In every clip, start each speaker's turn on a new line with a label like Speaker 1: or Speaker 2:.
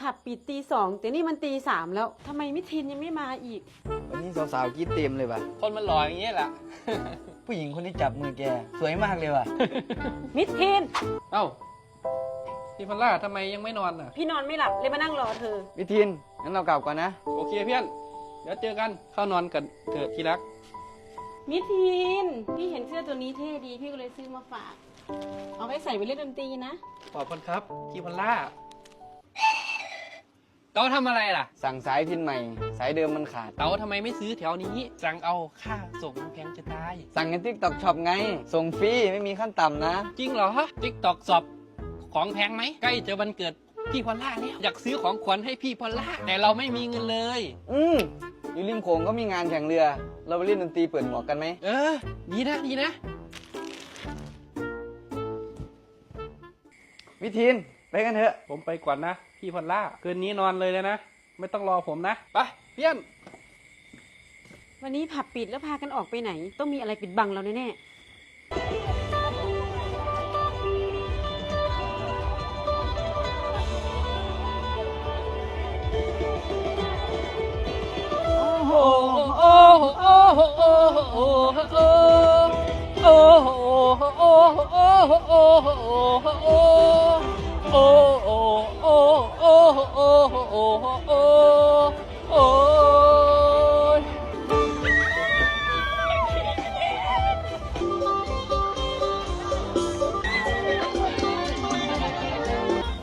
Speaker 1: ผับปิดตีสองแต่นี่มันตีสามแล้วทำไมมิทินยังไม่มาอีก
Speaker 2: วันนี้สาวๆกรีดเต็มเลยป่ะ
Speaker 3: คนมันลอยอย่างเงี้ยแหละ
Speaker 2: ผู้หญิงคนที่จับมือแก สวยมากเลยว่ะ
Speaker 1: มิทิน
Speaker 3: เอ้าพี่พันล่าทำไมยังไม่นอนอะ
Speaker 1: พี่นอนไม่หลับเลยมานั่งรอเธอ
Speaker 2: มิทิน งั้นเรากลับก่อนนะ
Speaker 3: โอเคเพื่อน เดี๋ยวเจอกันเข้านอนกันเถอะที่รัก
Speaker 1: มิทิน พี่เห็นเสื้อตัวนี้เท่ดีพี่ก็เลยซื้อมาฝาก เอาไปใส่ไปเล่นดนตรีนะ
Speaker 3: ขอบคุณครับพี่พันล่า เต๋าทำอะไรล่ะ
Speaker 2: สั่งสายพินใหม่ สายเดิมมันขาด
Speaker 3: เต๋าทำไมไม่ซื้อแถวนี้ สั่งเอาค่าส่งมันแพงจะตาย
Speaker 2: สั่งในติกตอกช็อปไง ส่งฟรีไม่มีขั้นต่ำนะ
Speaker 3: จริงเหรอฮะทิกตอกช็อปของแพงไหม ใกล้จะวันเกิดพี่พอลล่าแล้ว อยากซื้อของขวัญให้พี่พอลล่า แต่เราไม่มีเงินเลย
Speaker 2: อืมอยู่ริมโขงก็มีงานแข่งเรือ เราไปเล่นดนตรีเปิดหมวกกันไหม
Speaker 3: เออ ดีนะดีนะ
Speaker 2: วิทิน ไปกันเถอะ
Speaker 3: ผมไปก่อนนะ พี่พอลล่า คืนนี้นอนเลยเลยนะ ไม่ต้องรอผมนะ ไปเพี่ยน
Speaker 1: วันนี้ผับปิดแล้วพากันออกไปไหน ต้องมีอะไรปิดบังเราแน่
Speaker 3: แน่โอ้โหโอ้โหโอ้โหโอ้โหโอ้โหโอ้โห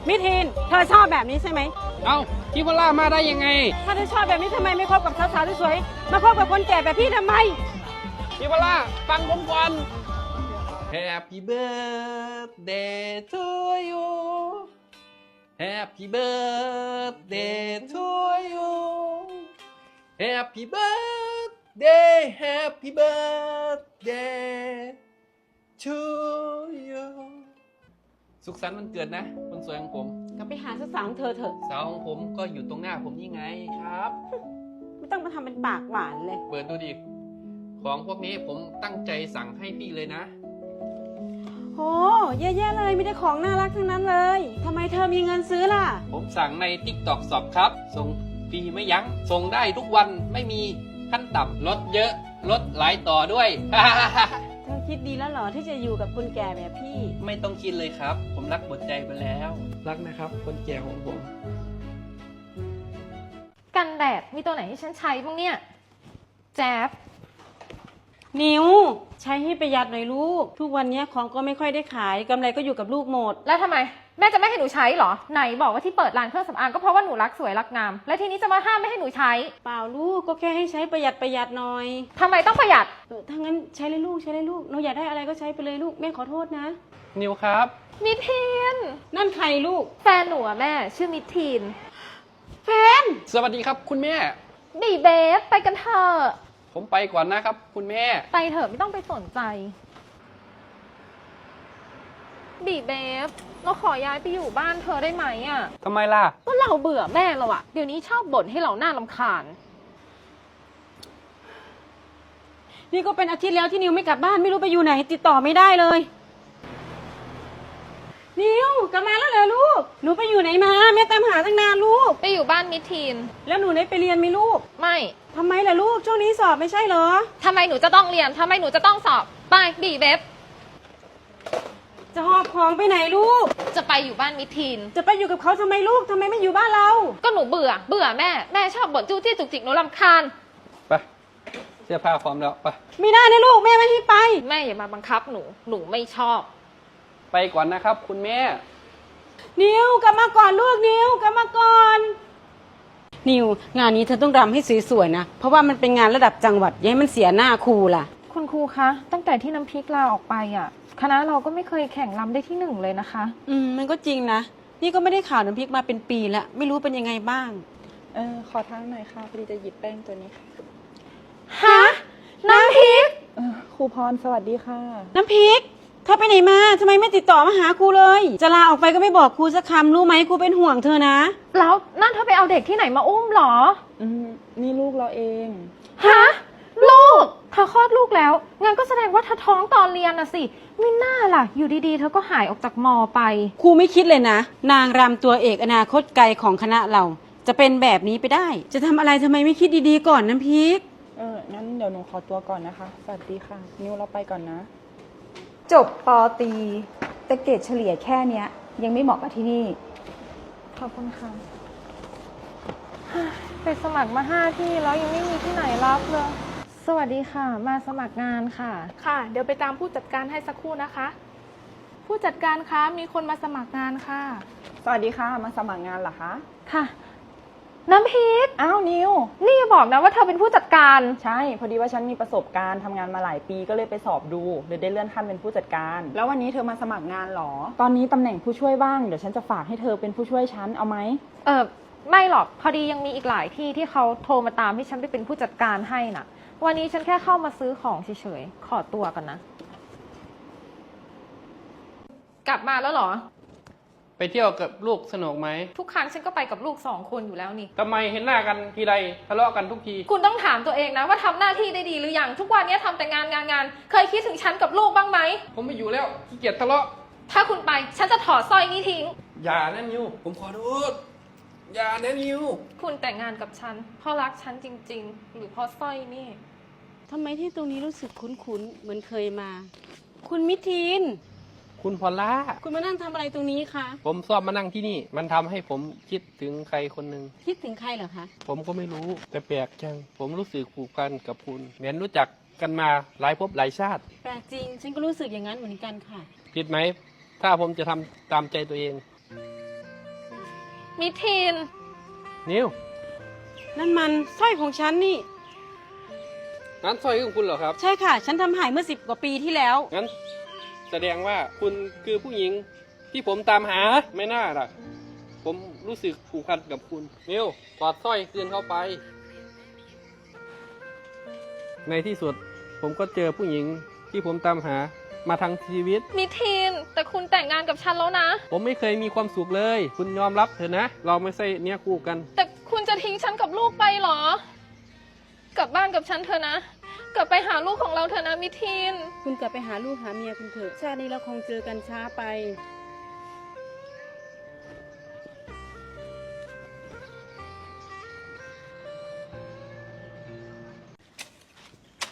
Speaker 1: มิทีนเธอชอบแบบนี้ใช่ไหม
Speaker 3: เอ้าพี่พล่ามาได้ยังไง
Speaker 1: ถ้าเธอชอบแบบนี้ทำไมไม่คบกับสาวๆสวยๆมาคบกับคนแก่แบบพี่ทำไม
Speaker 3: พี่พล่าฟังผมก่อน Happy birthday to you Happy birthday to you Happy birthday Happy birthday to you สุขสันต์วันเกิดนะคนสวยของผม
Speaker 1: ก็ไปหาสาวๆของเธอเถอะ
Speaker 3: สาวของผมก็อยู่ตรงหน้าผมนี่ไงครับ
Speaker 1: ไม่ต้องมาทำเป็นปากหวานเลย
Speaker 3: เปิดดูดิ ของพวกนี้ผมตั้งใจสั่งให้พี่เลยนะ
Speaker 1: โหแย่ๆเลยไม่ได้ของน่ารักทั้งนั้นเลยทำไมเธอมีเงินซื้อล่ะ
Speaker 3: ผมสั่งใน TikTok สอบครับ ส่งฟรีไม่ยัง้ง ส่งได้ทุกวันไม่มีขั้นต่ำลดเยอะ ลดหลายต่อด้วย
Speaker 1: เธอคิดดีแล้วเหรอที่จะอยู่กับคนแก่แบบพี่
Speaker 3: ไม่ต้องคิดเลยครับ ผมรักหมดใจไปแล้ว รักนะครับ คนแก่ของผม
Speaker 4: กันแดดมีตัวไหนให้ฉันใช้บ้างเนี่ย แจ๊บ
Speaker 1: นิวใช้ให้ประหยัดหน่อยลูก ทุกวันนี้ของก็ไม่ค่อยได้ขายกำไรก็อยู่กับลูกหมด
Speaker 4: แล้วทำไม แม่จะไม่ให้หนูใช้เหรอ ไหนบอกว่าที่เปิดร้านเครื่องสำอางก็เพราะว่าหนูรักสวยรักงาม และทีนี้จะมาห้ามไม่ให้หนูใช้
Speaker 1: เปล่าลูกก็แค่ให้ใช้ประหยัดประหยัดหน่อย
Speaker 4: ทำไมต้องประหยัด
Speaker 1: เออถ้างั้นใช้เลยลูกใช้เลยลูกหนูอยากได้อะไรก็ใช้ไปเลยลูกแม่ขอโทษนะ
Speaker 3: นิวครับ
Speaker 4: มิทีน
Speaker 1: นั่นใครลูก
Speaker 4: แฟนหนูอะแม่ ชื่อมิทีน
Speaker 1: แฟน
Speaker 3: สวัสดีครับคุณแม่
Speaker 4: บีเบฟไปกันเถอะ
Speaker 3: ผมไปก่อนนะครับ คุณแม่
Speaker 4: ไปเถอะไม่ต้องไปสนใจ บีเบฟเราขอย้ายไปอยู่บ้านเธอได้ไหมอะ
Speaker 3: ทำไมล่ะ
Speaker 4: ก็เราเบื่อแม่เราอะเดี๋ยวนี้ชอบบ่นให้เราหน้าลำคาญ
Speaker 1: นี่ก็เป็นอาทิตย์แล้วที่นิวไม่กลับบ้านไม่รู้ไปอยู่ไหน ติดต่อไม่ได้เลย นิวกลับมาแล้วเหรอลูก หนูไปอยู่ไหนมาแม่ตามหาตั้งนานลูก
Speaker 4: ไปอยู่บ้านมิทีน
Speaker 1: แล้วหนูได้ไปเรียนไหมลูก
Speaker 4: ไม่
Speaker 1: ทำไมล่ะลูกช่วงนี้สอบไม่ใช่เหรอ
Speaker 4: ทำไมหนูจะต้องเรียนทำไมหนูจะต้องสอบ ไปบีเบฟ
Speaker 1: จะหอบของไปไหนลูก
Speaker 4: จะไปอยู่บ้านมิทีน
Speaker 1: จะไปอยู่กับเขาทำไมลูกทำไมไม่อยู่บ้านเรา
Speaker 4: ก็หนูเบื่อ เบื่อแม่ แม่ชอบบ่นจู้จี้จุกจิกหนูรำคาญ
Speaker 3: ไป เสื้อผ้าพร้อมแล้ว ไป
Speaker 1: ไม่ได้นะลูกแม่ไม่ให้ไป
Speaker 4: แม่อย่ามาบังคับหนู หนูไม่ชอบ
Speaker 3: ไปก่อนนะครับ คุณแม่
Speaker 1: นิวกลับมาก่อนลูกนิวกลับมาก่อน นิวงานนี้เธอต้องรำให้สวยๆนะ เพราะว่ามันเป็นงานระดับจังหวัดอย่าให้มันเสียหน้าครูล่ะ
Speaker 4: คุณครูคะ ตั้งแต่ที่น้ำพริกลาออกไปอะ คณะเราก็ไม่เคยแข่งรำได้ที่หนึ่งเลยนะคะ
Speaker 1: อืมมันก็จริงนะ นี่ก็ไม่ได้ข่าวน้ำพริกมาเป็นปีแล้ว ไม่รู้เป็นยังไงบ้าง
Speaker 5: เออขอทางหน่อยค่ะพอดีจะหยิบแป้งตัวนี้ค่ะ
Speaker 1: ฮะ น้ำพริก
Speaker 5: เออครูพรสวัสดีค่ะ
Speaker 1: น้ำพริกเธอไปไหนมาทำไมไม่ติดต่อมาหาครูเลย จะลาออกไปก็ไม่บอกครูสักคำรู้ไหมครูเป็นห่วงเธอนะ
Speaker 4: แล้วนั่นเธอไปเอาเด็กที่ไหนมาอุ้มเหรอ
Speaker 5: อืมนี่ลูกเราเอง
Speaker 4: ฮะ ลูกเธอคลอดลูกแล้ว งั้นก็แสดงว่าเธอท้องตอนเรียนนะสิไม่น่าล่ะ อยู่ดีๆ เธอก็หายออกจากมอไป
Speaker 1: ครูไม่คิดเลยนะ นางรำตัวเอกอนาคตไกลของคณะเรา จะเป็นแบบนี้ไปได้ จะทำอะไรทำไมไม่คิดดีๆก่อนน้ำพริก
Speaker 5: เออ งั้นเดี๋ยวหนูขอตัวก่อนนะคะ สวัสดีค่ะ นิวเราไปก่อนนะ
Speaker 6: จบปอตรีแต่เกรดเฉลี่ยแค่เนี้ย ยังไม่เหมาะกับที่นี่
Speaker 4: ขอบคุณค่ะ ไปสมัครมาห้าที่แล้วยังไม่มีที่ไหนรับเลย สวัสดีค่ะ มาสมัครงานค่ะ
Speaker 7: ค่ะ เดี๋ยวไปตามผู้จัดการให้สักครู่นะคะ ผู้จัดการคะมีคนมาสมัครงานค่ะ
Speaker 5: สวัสดีค่ะ มาสมัครงานเหรอคะ
Speaker 4: ค่ะ น้ำพริก
Speaker 5: อ้าวนิว
Speaker 4: นี่อย่าบอกนะว่าเธอเป็นผู้จัดการ
Speaker 5: ใช่ พอดีว่าฉันมีประสบการณ์ทำงานมาหลายปีก็เลยไปสอบดูเลยได้เลื่อนขั้นเป็นผู้จัดการ แล้ววันนี้เธอมาสมัครงานเหรอ ตอนนี้ตำแหน่งผู้ช่วยว่างเดี๋ยวฉันจะฝากให้เธอเป็นผู้ช่วยฉันเอาไหม
Speaker 4: เออไม่หรอก พอดียังมีอีกหลายที่ที่เขาโทรมาตามให้ฉันไปเป็นผู้จัดการให้น่ะ วันนี้ฉันแค่เข้ามาซื้อของเฉยๆ ขอตัวกันนะ กลับมาแล้วเหรอ
Speaker 3: ไปเที่ยวกับลูกสนุกไหม
Speaker 4: ทุกครั้งฉันก็ไปกับลูกสองคนอยู่แล้วนี่
Speaker 3: ทำไมเห็นหน้ากันทีไรทะเลาะกันทุกที
Speaker 4: คุณต้องถามตัวเองนะว่าทำหน้าที่ได้ดีหรือยัง ทุกวันนี้ทำแต่งานงานงาน เคยคิดถึงฉันกับลูกบ้างไหม
Speaker 3: ผมไม่อยู่แล้วขี้เกียจทะเลาะ
Speaker 4: ถ้าคุณไปฉันจะถอดสร้อยนี้ทิ้ง
Speaker 3: อย่านะนิว ผมขอโทษ อย่านะนิว
Speaker 4: คุณแต่งงานกับฉันเพราะรักฉันจริง ๆ หรือเพราะสร้อยนี่
Speaker 1: ทำไมที่ตรงนี้รู้สึกคุ้นๆ เหมือนเคยมา คุณมิทีน
Speaker 3: คุณพอลล่า
Speaker 1: คุณมานั่งทำอะไรตรงนี้คะ
Speaker 3: ผมชอบมานั่งที่นี่ มันทำให้ผมคิดถึงใครคนหนึ่ง
Speaker 1: คิดถึงใครเหรอคะ
Speaker 3: ผมก็ไม่รู้ แต่แปลกจัง ผมรู้สึกผูกพันกับคุณเหมือนรู้จักกันมาหลายภพหลายชาติ
Speaker 1: แปลกจริง ฉันก็รู้สึกอย่างนั้นเหมือนกันค่ะ
Speaker 3: ผิดไหม ถ้าผมจะทำตามใจตัวเอง
Speaker 4: มิทีน
Speaker 3: นิว
Speaker 1: นั่นมันสร้อยของฉันนี่
Speaker 3: นั้นสร้อยของคุณเหรอครับ
Speaker 1: ใช่ค่ะ ฉันทำหายเมื่อสิบกว่าปีที่แล้ว
Speaker 3: งั้นแสดงว่าคุณคือผู้หญิงที่ผมตามหาไม่น่าล่ะ ผมรู้สึกผูกพันกับคุณนิวถอดสร้อยคืนเข้าไป ในที่สุดผมก็เจอผู้หญิงที่ผมตามหามาทั้งชีวิต
Speaker 4: มิทีน แต่คุณแต่งงานกับฉันแล้วนะ
Speaker 3: ผมไม่เคยมีความสุขเลย คุณยอมรับเถอะนะ เราไม่ใช่เนี้ยคู่กัน
Speaker 4: แต่คุณจะทิ้งฉันกับลูกไปเหรอ กลับบ้านกับฉันเถอะนะ กลับไปหาลูกของเราเถอะนะมิทีน
Speaker 1: คุณกลับไปหาลูกหาเมียคุณเถอะ ชาตินี้เราคงเจอกันช้าไป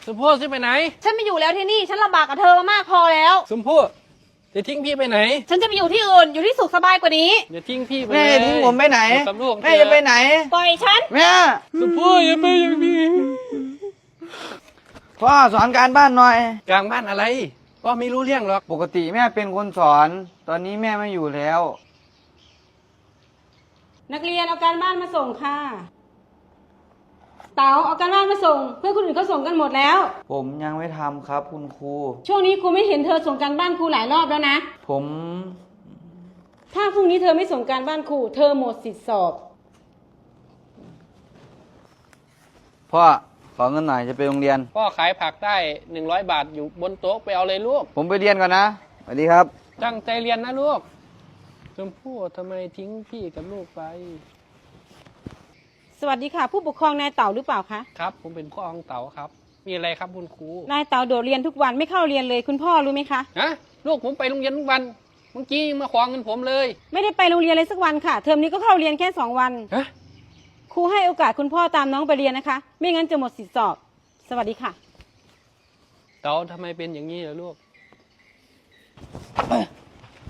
Speaker 3: สมพู่จะไปไหน
Speaker 1: ฉันไม่อยู่แล้วที่นี่ ฉันลำบากกับเธอมามากพอแล้ว
Speaker 3: สมพู่จะทิ้งพี่ไปไหน
Speaker 1: ฉันจะไปอยู่ที่อื่น อยู่ที่สุขสบายกว่านี้
Speaker 3: อย่าทิ้งพี่ไป
Speaker 2: แม่
Speaker 3: เลย
Speaker 2: ทิ้งผมไปไหน
Speaker 3: อยู่กับลูก
Speaker 2: แม่จะไปไหน
Speaker 1: ปล่อยฉัน
Speaker 2: แม่
Speaker 3: สมพู่อย่าไปอย่างนี้
Speaker 2: พ่อสอนการบ้านหน่อย
Speaker 3: กลางบ้านอะไรก็ไม่รู้เรื่องหรอก
Speaker 2: ปกติแม่เป็นคนสอน ตอนนี้แม่ไม่อยู่แล้ว
Speaker 1: นักเรียนเอาการบ้านมาส่งค่ะ เต๋าเอาการบ้านมาส่ง เพื่อนคนอื่นเขาส่งกันหมดแล้ว
Speaker 2: ผมยังไม่ทำครับคุณครู
Speaker 1: ช่วงนี้ครูไม่เห็นเธอส่งการบ้านครูหลายรอบแล้วนะ
Speaker 2: ผม
Speaker 1: ถ้าพรุ่งนี้เธอไม่ส่งการบ้านครูเธอหมดสิทธิสอบ
Speaker 2: พ่อ ขอเงินหน่อยจะไปโรงเรียน
Speaker 3: พ่อขายผักได้หนึ่งร้อยบาทอยู่บนโต๊ะไปเอาเลยลูก
Speaker 2: ผมไปเรียนก่อนนะสวัสดีครับ
Speaker 3: ตั้งใจเรียนนะลูก ชมพู่ทำไมทิ้งพี่กับลูกไป
Speaker 1: สวัสดีค่ะ ผู้ปกครองนายเต๋าหรือเปล่าคะ
Speaker 3: ครับ ผมเป็นพ่อของเต๋าครับ มีอะไรครับคุณครู
Speaker 1: นายเต๋าโดดเรียนทุกวันไม่เข้าเรียนเลยคุณพ่อรู้ไหมคะ
Speaker 3: ฮะ ลูกผมไปโรงเรียนทุกวัน เมื่อกี้ยังมาขอเงินผมเลย
Speaker 1: ไม่ได้ไปโรงเรียนเลยสักวันค่ะ เทอมนี้ก็เข้าเรียนแค่สองวัน
Speaker 3: ฮะ
Speaker 1: ครูให้โอกาสคุณพ่อตามน้องไปเรียนนะคะ ไม่งั้นจะหมดสิทธิสอบ สวัสดีค่ะ
Speaker 3: เต๋าทำไมเป็นอย่างนี้ล่ะลูก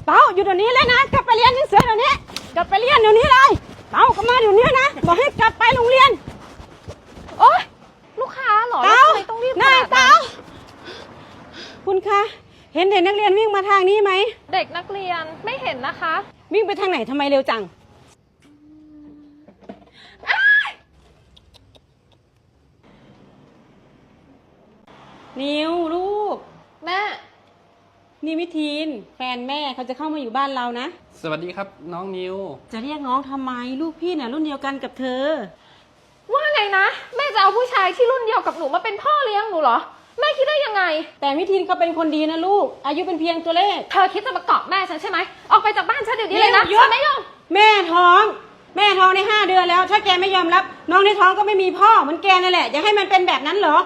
Speaker 1: เต๋าอยู่เดี๋ยวนี้เลยนะ กลับไปเรียนหนังสือเดี๋ยวนี้ กลับไปเรียนเดี๋ยวนี้เลยเต๋ากลับมาเดี๋ยวนี้นะ บอกให้กลับไปโรงเรียน
Speaker 4: โอ๊ยลูกค้าเหรอ
Speaker 1: เต๋า
Speaker 4: แล้วทำไมต้องรีบข
Speaker 1: นาย
Speaker 4: นาด
Speaker 1: เต๋า
Speaker 4: นั้น
Speaker 1: คุณคะ เห็นเด็กนักเรียนวิ่งมาทางนี้ไหม
Speaker 4: เด็กนักเรียนไม่เห็นนะคะ
Speaker 1: วิ่งไปทางไหนทำไมเร็วจัง นิวลูก
Speaker 4: แม่
Speaker 1: นี่วิทีน แฟนแม่เขาจะเข้ามาอยู่บ้านเรานะ
Speaker 3: สวัสดีครับน้องนิว
Speaker 1: จะเรียกน้องทำไมลูกพี่น่ะรุ่นเดียวกันกับเธอ
Speaker 4: ว่าไงนะ แม่จะเอาผู้ชายที่รุ่นเดียวกับหนูมาเป็นพ่อเลี้ยงหนูเหรอ แม่คิดได้ยังไง
Speaker 1: แต่วิทีนเขาเป็นคนดีนะลูก อายุเป็นเพียงตัวเลข
Speaker 4: เธอคิดจะมาเกาะแม่ฉันใช่ไหม ออกไปจากบ้านฉันเดี๋ยวนี้เลยนะ
Speaker 1: เดี๋ยวหยุด
Speaker 4: ฉันไม่ยอม
Speaker 1: แม่ท้อง แม่ท้องในห้าเดือนแล้ว ถ้าแกไม่ยอมรับ น้องในท้องก็ไม่มีพ่อเหมือนแกนั่นแหละอยากให้มันเป็นแบบนั้นเหรอ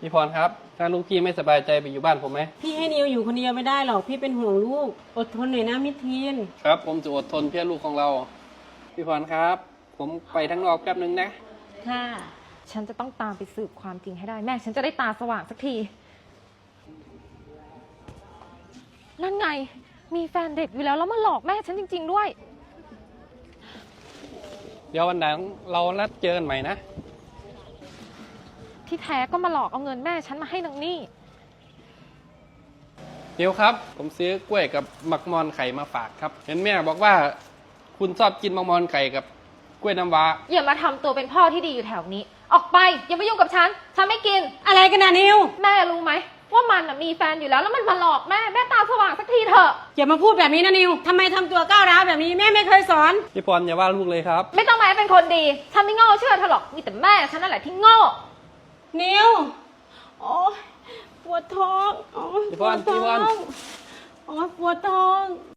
Speaker 3: พี่พรครับ ถ้าลูกพี่ไม่สบายใจไปอยู่บ้านผมไหม
Speaker 1: พี่ให้นิวอยู่คนเดียวไม่ได้หรอกพี่เป็นห่วงลูก อดทนหน่อยนะมิทีน
Speaker 3: ครับ ผมจะอดทนเพื่อลูกของเรา พี่พรครับ ผมไปทั้งนอกแป๊บนึงนะ
Speaker 1: ค่ะ
Speaker 4: ฉันจะต้องตามไปสืบความจริงให้ได้แม่ ฉันจะได้ตาสว่างสักที นั่นไง มีแฟนเด็กอยู่แล้วแล้วมาหลอกแม่ฉันจริง ๆ ด้วย
Speaker 3: เดี๋ยววันหลังเรานัดเจอกันใหม่นะ
Speaker 4: ที่แท้ก็มาหลอกเอาเงินแม่ฉันมาให้นางนี่
Speaker 3: เดี๋ยวครับ ผมซื้อกล้วยกับหมักมอนไข่มาฝากครับ เห็นแม่บอกว่าคุณชอบกินหมักมอนไข่กับกล้วยน้ำว้า
Speaker 4: อย่ามาทำตัวเป็นพ่อที่ดีอยู่แถวนี้ ออกไปอย่ามายุ่งกับฉัน ฉันไม่กิน
Speaker 1: อะไรกันนะนิว
Speaker 4: แม่รู้ไหม ว่ามันน่ะมีแฟนอยู่แล้ว แล้วมันมาหลอกแม่ แม่ตาสว่างสักทีเถอะ
Speaker 1: อย่ามาพูดแบบนี้นะนิวทำไมทำตัวก้าวร้าวแบบนี้แม่ไม่เคยสอน
Speaker 3: พี่พรอย่าว่าลูกเลยครับ
Speaker 4: ไม่ต้องมาให้เป็นคนดี ฉันไม่โง่เชื่อเธอหรอก มีแต่แม่ฉันนั่นแหละที่โง่
Speaker 1: นิวโอ้ยปวดท้องโอ้ย
Speaker 3: พี่
Speaker 1: ป
Speaker 3: พ
Speaker 1: ว
Speaker 3: ร
Speaker 1: ด
Speaker 3: พี่
Speaker 1: ท้
Speaker 3: พ
Speaker 1: อ
Speaker 3: ร
Speaker 1: งโอ้ยปวดท้อง